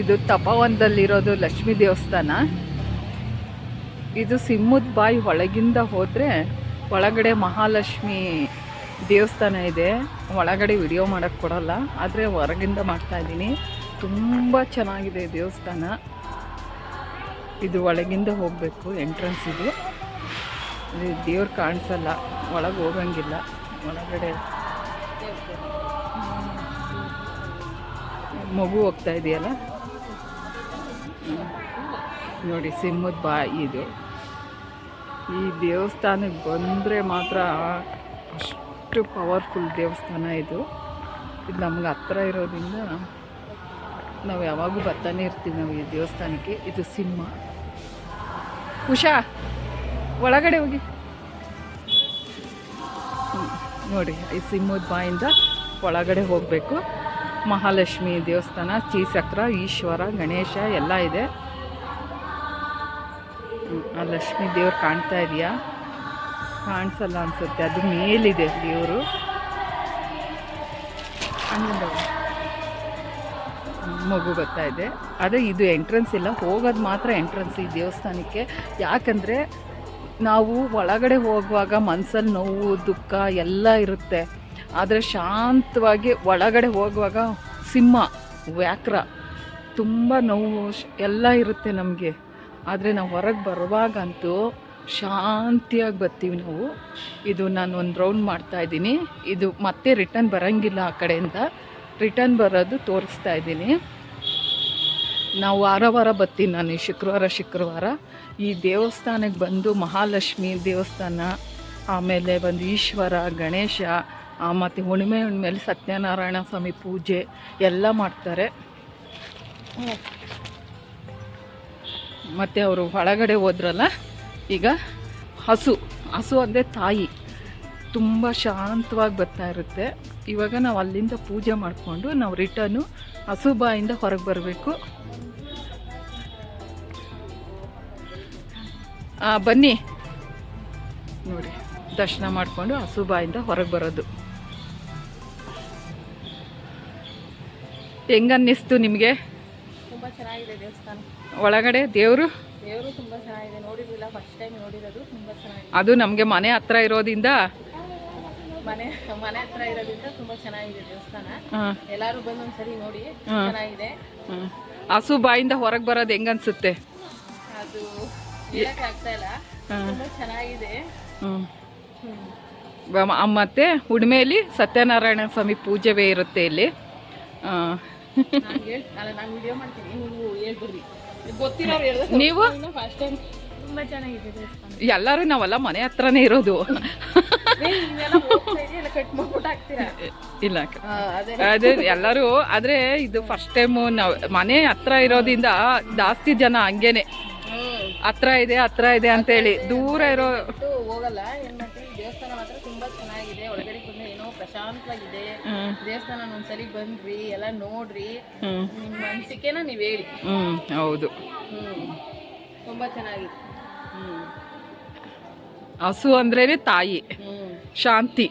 ಇದು ತಪವನದಲ್ಲಿರೋದು ಲಕ್ಷ್ಮೀ ದೇವಸ್ಥಾನ. ಇದು ಸಿಂಹದ ಬಾಯಿ ಒಳಗಿಂದ ಹೋದರೆ ಒಳಗಡೆ ಮಹಾಲಕ್ಷ್ಮಿ ದೇವಸ್ಥಾನ ಇದೆ. ಒಳಗಡೆ ವಿಡಿಯೋ ಮಾಡೋಕ್ಕೆ ಕೊಡಲ್ಲ, ಆದರೆ ಹೊರಗಿಂದ ಮಾಡ್ತಾ ಇದ್ದೀನಿ. ತುಂಬ ಚೆನ್ನಾಗಿದೆ ದೇವಸ್ಥಾನ. ಇದು ಒಳಗಿಂದ ಹೋಗಬೇಕು ಎಂಟ್ರೆನ್ಸ್ ಇದು. ದೇವ್ರು ಕಾಣಿಸಲ್ಲ, ಒಳಗೆ ಹೋಗಂಗಿಲ್ಲ, ಒಳಗಡೆ. ಮಗು ಹೋಗ್ತಾ ಇದೆಯಲ್ಲ. ನೋಡಿ ಸಿಂಹದ ಬಾಯಿ ಇದು. ಈ ದೇವಸ್ಥಾನಕ್ಕೆ ಬಂದರೆ ಮಾತ್ರ ಅಷ್ಟು ಪವರ್ಫುಲ್ ದೇವಸ್ಥಾನ ಇದು. ಇದು ನಮ್ಗೆ ಹತ್ರ ಇರೋದ್ರಿಂದ ನಾವು ಯಾವಾಗೂ ಬರ್ತಾನೆ ಇರ್ತೀವಿ ನಾವು ಈ ದೇವಸ್ಥಾನಕ್ಕೆ. ಇದು ಸಿಂಹ. ಉಷಾ, ಒಳಗಡೆ ಹೋಗಿ. ನೋಡಿ, ಈ ಸಿಂಹದ ಬಾಯಿಂದ ಒಳಗಡೆ ಹೋಗಬೇಕು. ಮಹಾಲಕ್ಷ್ಮಿ ದೇವಸ್ಥಾನ ಚೀಸಕ್ರ ಈಶ್ವರ, ಗಣೇಶ ಎಲ್ಲ ಇದೆ. ಲಕ್ಷ್ಮಿ ದೇವ್ರು ಕಾಣ್ತಾ ಇದೆಯಾ? ಕಾಣಿಸಲ್ಲ ಅನ್ಸುತ್ತೆ. ಅದು ಮೇಲಿದೆ ದೇವರು. ಮಗು ಬರ್ತಾ ಇದೆ. ಆದರೆ ಇದು ಎಂಟ್ರೆನ್ಸ್ ಇಲ್ಲ. ಹೋಗೋದು ಮಾತ್ರ ಎಂಟ್ರೆನ್ಸ್ ಈ ದೇವಸ್ಥಾನಕ್ಕೆ. ಯಾಕಂದರೆ ನಾವು ಒಳಗಡೆ ಹೋಗುವಾಗ ಮನಸ್ಸಲ್ಲಿ ನೋವು, ದುಃಖ ಎಲ್ಲ ಇರುತ್ತೆ. ಆದರೆ ಶಾಂತವಾಗಿ ಒಳಗಡೆ ಹೋಗುವಾಗ ಸಿಂಹ ವ್ಯಾಕ್ರ ತುಂಬ ನೋವು ಎಲ್ಲ ಇರುತ್ತೆ ನಮಗೆ. ಆದರೆ ನಾವು ಹೊರಗೆ ಬರುವಾಗಂತೂ ಶಾಂತಿಯಾಗಿ ಬರ್ತೀವಿ ನಾವು. ಇದು ನಾನು ಒಂದು ರೌಂಡ್ ಮಾಡ್ತಾ ಇದ್ದೀನಿ. ಇದು ಮತ್ತೆ ರಿಟರ್ನ್ ಬರೋಂಗಿಲ್ಲ ಆ ಕಡೆಯಿಂದ. ರಿಟರ್ನ್ ಬರೋದು ತೋರಿಸ್ತಾ ಇದ್ದೀನಿ. ನಾವು ವಾರ ವಾರ ಬರ್ತೀನಿ ನಾನು ಶುಕ್ರವಾರ ಶುಕ್ರವಾರ. ಈ ದೇವಸ್ಥಾನಕ್ಕೆ ಬಂದು ಮಹಾಲಕ್ಷ್ಮಿ ದೇವಸ್ಥಾನ, ಆಮೇಲೆ ಬಂದು ಈಶ್ವರ, ಗಣೇಶ ಮತ್ತು ಹುಣ್ಣಿಮೆ ಹುಣ್ಣಿಮೆಯಲ್ಲಿ ಸತ್ಯನಾರಾಯಣ ಸ್ವಾಮಿ ಪೂಜೆ ಎಲ್ಲ ಮಾಡ್ತಾರೆ. ಮತ್ತು ಅವರು ಒಳಗಡೆ ಹೋದ್ರಲ್ಲ, ಈಗ ಹಸು ಹಸು ಅಂದರೆ ತಾಯಿ. ತುಂಬ ಶಾಂತವಾಗಿ ಬರ್ತಾ ಇರುತ್ತೆ. ಇವಾಗ ನಾವು ಅಲ್ಲಿಂದ ಪೂಜೆ ಮಾಡಿಕೊಂಡು ನಾವು ರಿಟರ್ನು ಹಸು ಬಾಯಿಂದ ಹೊರಗೆ ಬರಬೇಕು. ಬನ್ನಿ. ನೋಡಿ, ದರ್ಶನ ಮಾಡಿಕೊಂಡು ಹಸು ಬಾಯಿಂದ ಹೊರಗೆ ಬರೋದು. ಹೆಂಗನ್ನಿಸ್ತು ನಿಮಗೆ? ಚೆನ್ನಾಗಿದೆ ದೇವಸ್ಥಾನ. ಒಳಗಡೆ ದೇವರು? ದೇವರು ತುಂಬ ಚೆನ್ನಾಗಿದೆ. ನೋಡಿರಲಿಲ್ಲ ಫಸ್ಟ್ ಟೈಮ್ ನೋಡಿರೋದು ತುಂಬ ಚೆನ್ನಾಗಿದೆ. ಅದು ನಮಗೆ ಮನೆ ಹತ್ರ ಇರೋದ್ರಿಂದ ಮನೆ ಮನೆ ಹತ್ರ ಇರೋದ್ರಿಂದ ತುಂಬ ಚೆನ್ನಾಗಿದೆ ದೇವಸ್ಥಾನ. ಎಲ್ಲರೂ ಬಂದು ಒಂದ್ಸರಿ ನೋಡಿ. ಚೆನ್ನಾಗಿದೆ. ಹಸು ಬಾಯಿಂದ ಹೊರಗೆ ಬರೋದು ಹೆಂಗನ್ಸುತ್ತೆ? ಅದು ಹೇಳಕ್ಕೆ ಆಗ್ತಾ ಇಲ್ಲ. ತುಂಬ ಚೆನ್ನಾಗಿದೆ. ಮತ್ತೆ ಉಡುಮೆಯಲ್ಲಿ ಸತ್ಯನಾರಾಯಣ ಸ್ವಾಮಿ ಪೂಜೆವೇ ಇರುತ್ತೆ ಇಲ್ಲಿ. ಆ, ನಾನು ಹೇಳ್ ನಾನು ವಿಡಿಯೋ ಮಾಡ್ತೀನಿ. ನೀವು ಎಲ್ಲಾರು ಗೊತ್ತಿರೋರು ಹೇಳಿದ್ರೆ ನೀವು? ಫಸ್ಟ್ ಟೈಮ್ ತುಂಬ ಚೆನ್ನಾಗಿದೆ ದೇವಸ್ಥಾನ. ಎಲ್ಲರೂ ನಾವೆಲ್ಲ ಮನೆ ಹತ್ರನೇ ಇರೋದು. ನೀವೆಲ್ಲ ಹೋಗ್ತಾ ಇದೀಯ, ಎಲ್ಲ ಕಟ್ ಮಾಡ್ಬಿಟ್ಟು ಹಾಕ್ತೀರಾ? ಇಲ್ಲ ಅದು. ಎಲ್ಲರೂ ಆದರೆ ಇದು ಫಸ್ಟ್ ಟೈಮು ನಾವು ಮನೆ ಹತ್ರ ಇರೋದ್ರಿಂದ ಜಾಸ್ತಿ ಜನ ಹಂಗೇನೆ. ಹತ್ರ ಇದೆ ಹತ್ರ ಇದೆ ಅಂತ ಹೇಳಿ. ದೂರ ಇರೋ ಹೋಗಲ್ಲ ಹ್ಮ್. ದೇವಸ್ಥಾನ ಒಂದ್ಸಲಿ ಬಂದ್ರಿ ಎಲ್ಲ ನೋಡ್ರಿ. ನಿಮ್ ನಿಮ್ಮ ಅನ್ಸಿಕೆನ ನೀವ್ ಹೇಳಿ. ಹ್ಮ್ ಹೌದು. ಹ್ಮ್. ತುಂಬಾ ಚೆನ್ನಾಗಿದೆ. ಹ್ಮ್. ಹಸು ಅಂದ್ರೇನೆ ತಾಯಿ. ಶಾಂತಿ.